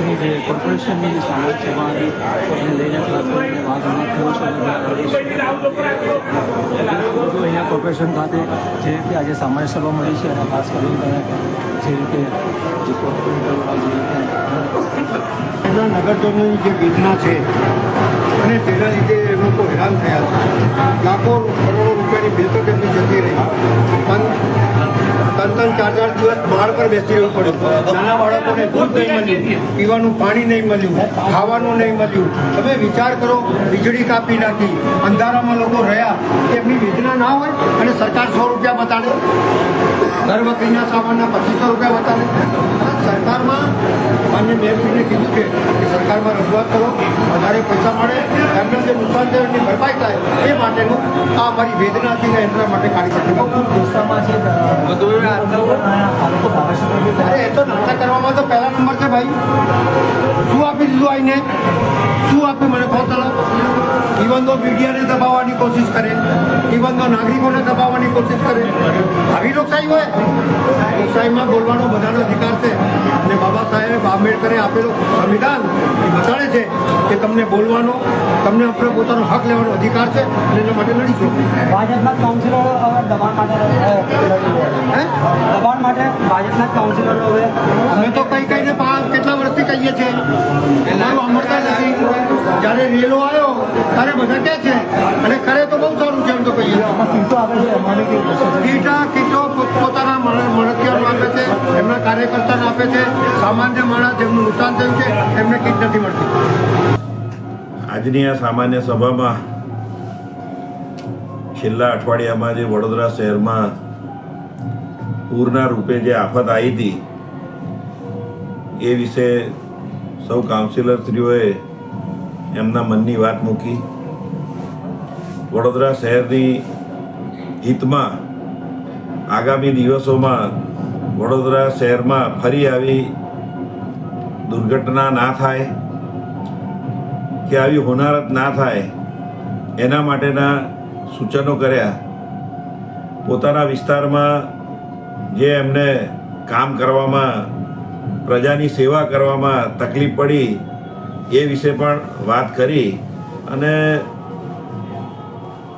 કોર્પોરેશનની જે કોર્પોરેશનની જે સામાજ છે એમાંથી લઈને વાત હમણાં થયો છે. અહીંયા કોર્પોરેશન ખાતે જે રીતે આજે સામાન્ય સભા મળી છે અને ખાસ કરીને જે રીતે જે કોર્પોરેટર નગરજનોની જે વેદના છે અને તેના લીધે લોકો હેરાન થયા છે. લાખો કરોડો રૂપિયાની બિલ તો તેમની જતી રહી. પણ ત્રણ ત્રણ ચાર ચાર દિવસ બહાર પર બેસી રહેવું પડ્યું. નાના બાળકોને દૂધ નહીં મળ્યું, પીવાનું પાણી નહીં મળ્યું, ખાવાનું નહીં મળ્યું. તમે વિચાર કરો, વીજળી કાપી નાખી, અંધારામાં લોકો રહ્યા એમની વેદના ના હોય અને સરકાર સો રૂપિયા બતાડે. ઘર વકરીના સામાનના પચીસો રૂપિયા બતાડે. સરકારમાં માન્ય મેયરશ્રીને કીધું છે કે સરકારમાં રજૂઆત કરો વધારે પૈસા મળે એમને જે નુકસાન થયું એની ભરપાઈ થાય એ માટેનું આ અમારી વેદના હતી ને એના માટે ગુસ્સામાં છે અરે એ તો નાટક કરવામાં તો પહેલા નંબર છે ભાઈ. શું આપી દીધું આવીને શું આપ્યું મને કહો ચલો ઇવન તો મીડિયાને દબાવવાની કોશિશ કરે ઇવન તો નાગરિકોને દબાવવાની કોશિશ કરે. આવી લોકશાહી હોય? લોકશાહીમાં બોલવાનો બધાનો અધિકાર છે. આપેલું સંવિધાન એ બતાડે છે કે તમને બોલવાનો તમને આપણે પોતાનો હક લેવાનો અધિકાર છે અને એના માટે લડીશું. ભાજપના કાઉન્સિલરો હવે દબાણ માટે હે? દબાણ માટે ભાજપના કાઉન્સિલરો હવે અમે તો કઈ કઈને કેટલા વર્ષથી કહીએ છીએ? અમારું સાંભળતા નથી. જ્યારે રેલો આવ્યો ત્યારે બધા કહે છે. અને કરે તો બહુ સારું છે એમ તો કહીએ. કીટો કીટા કીટો પોત- પોતાના મણ- મળતિયાઓને આપે છે. એમના કાર્યકર્તાને આપે છે, સામાન્ય માણસ જેમનું નુકસાન થયું છે, એમને કીટ નથી મળતી. આજની આ સામાન્ય સભામાં છેલ્લા અઠવાડિયામાં જે વડોદરા શહેરમાં પૂરના રૂપે જે આફત આવી હતી, એ વિશે સૌ કાઉન્સિલરશ્રીઓએ એમના મનની વાત મૂકી. વડોદરા શહેરની હિતમાં આગામી દિવસોમાં વડોદરા શહેરમાં ફરી આવી દુર્ઘટના ના થાય, કે આવી હોનારત ના થાય, એના માટેના સૂચનો કર્યા. પોતાના વિસ્તારમાં જે એમને કામ કરવામાં, પ્રજાની સેવા કરવામાં તકલીફ પડી, એ વિશે પણ વાત કરી અને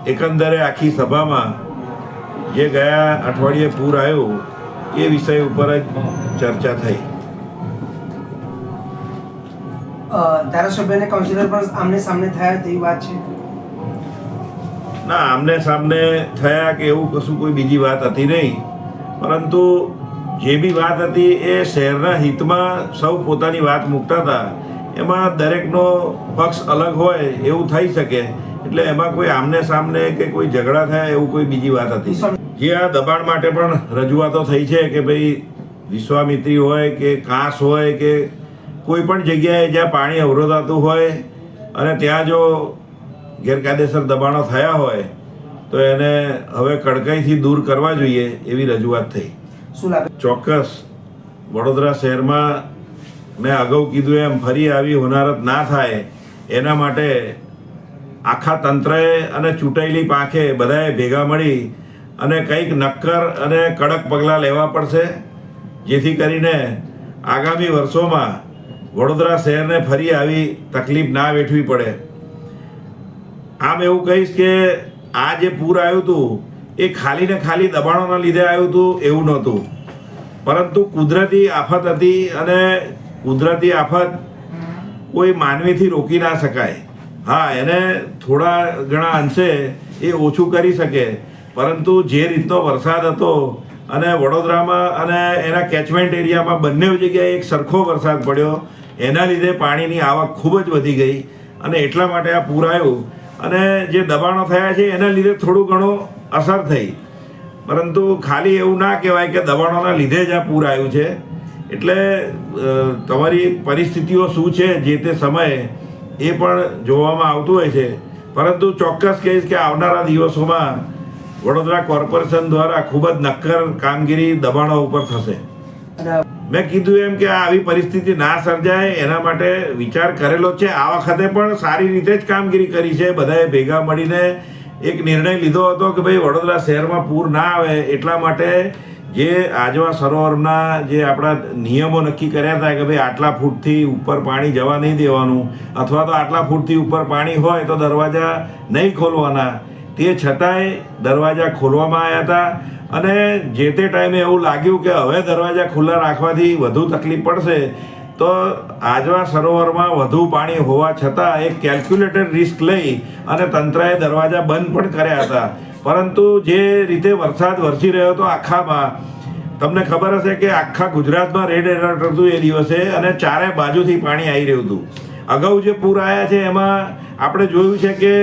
એકંદરે આખી સભામાં જે ગયા અઠવાડિયે પૂર આવ્યું એ વિષય ઉપર જ ચર્ચા થઈ. ધારાસભ્ય કાઉન્સિલર પણ આમને સામને થયા તેવી વાત છે? ના આમને સામને થયા કે એવું કશું કોઈ બીજી વાત હતી નહીં. પરંતુ જે બી વાત હતી એ શહેરના હિતમાં સૌ પોતાની વાત મૂકતા હતા. એમાં દરેકનો પક્ષ અલગ હોય એવું થઈ શકે. એટલે એમાં કોઈ આમને સામને કે કોઈ ઝઘડા થયા એવું કોઈ બીજી વાત હતી જે આ દબાણ માટે પણ રજૂઆતો થઈ છે કે ભાઈ વિશ્વામિત્રી હોય કે કાંસ હોય કે કોઈ પણ જગ્યાએ જ્યાં પાણી અવરોધાતું હોય અને ત્યાં જો ગેરકાયદેસર દબાણો થયા હોય તો એને હવે કડકાઈથી દૂર કરવા જોઈએ એવી રજૂઆત થઈ. શું લાગે? ચોક્કસ. વડોદરા શહેરમાં મેં અગાઉ કીધું એમ ફરી આવી હોનારત ના થાય એના માટે આખા તંત્રએ અને ચૂંટાયેલી પાંખે બધાએ ભેગા મળી અને કંઈક નક્કર અને કડક પગલાં લેવા પડશે, જેથી કરીને આગામી વર્ષોમાં વડોદરા શહેરને ફરી આવી તકલીફ ના વેઠવી પડે. આમ એવું કહીશ કે આ જે પૂર આવ્યું હતું, એ ખાલી ને ખાલી દબાણોના લીધે આવ્યું હતું એવું નહોતું. પરંતુ કુદરતી આફત હતી અને કુદરતી આફત કોઈ માનવીથી રોકી ના શકાય. હા, એને થોડા ઘણા અંશે એ ઓછું કરી શકે. પરંતુ જે રીતનો વરસાદ હતો અને વડોદરામાં અને એના કેચમેન્ટ એરિયામાં બંને જગ્યાએ એક સરખો વરસાદ પડ્યો, એના લીધે પાણીની આવક ખૂબ જ વધી ગઈ અને એટલા માટે આ પૂર આવ્યું. અને જે દબાણો થયા છે, એના લીધે થોડું ઘણું અસર થઈ. પરંતુ ખાલી એવું ના કહેવાય કે દબાણોના લીધે જ આ પૂર આવ્યું છે. એટલે તમારી પરિસ્થિતિઓ શું છે, જે તે સમયે એ પણ જોવામાં આવતું હોય છે. પરંતુ ચોક્કસ કહીશ કે આવનારા દિવસોમાં વડોદરા કોર્પોરેશન દ્વારા ખૂબ જ નક્કર કામગીરી દબાણો ઉપર થશે. મેં કીધું એમ કે આવી પરિસ્થિતિ ના સર્જાય, એના માટે વિચાર કરેલો છે. આ વખતે પણ સારી રીતે જ કામગીરી કરી છે. બધાએ ભેગા મળીને એક નિર્ણય લીધો હતો કે ભાઈ વડોદરા શહેરમાં પૂર ના આવે, એટલા માટે જે આજવા સરોવરના જે આપણા નિયમો નક્કી કર્યા હતા કે ભાઈ આટલા ફૂટથી ઉપર પાણી જવા નહીં દેવાનું, અથવા તો આટલા ફૂટથી ઉપર પાણી હોય તો દરવાજા નહીં ખોલવાના તે છતાંય દરવાજા ખોલવામાં આવ્યા હતા અને જે તે ટાઈમે એવું લાગ્યું કે હવે દરવાજા ખુલ્લા રાખવાથી વધુ તકલીફ પડશે, તો આજવા સરોવરમાં વધુ પાણી હોવા છતાં એક કેલ્ક્યુલેટેડ રિસ્ક લઈ અને તંત્રએ દરવાજા બંધ પણ કર્યા હતા. પરંતુ જે રીતે વરસાદ વરસી રહ્યો હતો આખામાં, તમને ખબર હશે કે આખા ગુજરાતમાં રેડ એલર્ટ હતું એ દિવસે અને ચારે બાજુથી પાણી આવી રહ્યું હતું. અગાઉ જે પૂર આવ્યા છે એમાં આપણે જોયું છે કે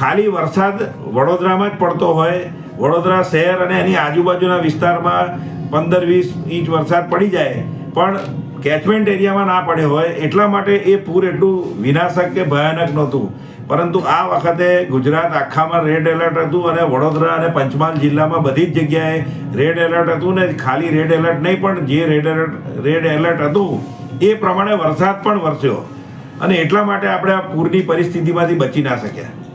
ખાલી વરસાદ વડોદરામાં જ પડતો હોય. વડોદરા શહેર અને એની આજુબાજુના વિસ્તારમાં પંદર વીસ ઇંચ વરસાદ પડી જાય. પણ કેચમેન્ટ એરિયામાં ના પડે હોય. એટલા માટે એ પૂર એટલું વિનાશક કે ભયાનક નહોતું. પરંતુ આ વખતે ગુજરાત આખામાં રેડ એલર્ટ હતું અને વડોદરા અને પંચમહાલ જિલ્લામાં બધી જ જગ્યાએ રેડ એલર્ટ હતું ને ખાલી રેડ એલર્ટ નહીં, પણ જે રેડ એલર્ટ રેડ એલર્ટ હતું, એ પ્રમાણે વરસાદ પણ વરસ્યો. અને એટલા માટે આપણે આ પૂરની પરિસ્થિતિમાંથી બચી ના શક્યા.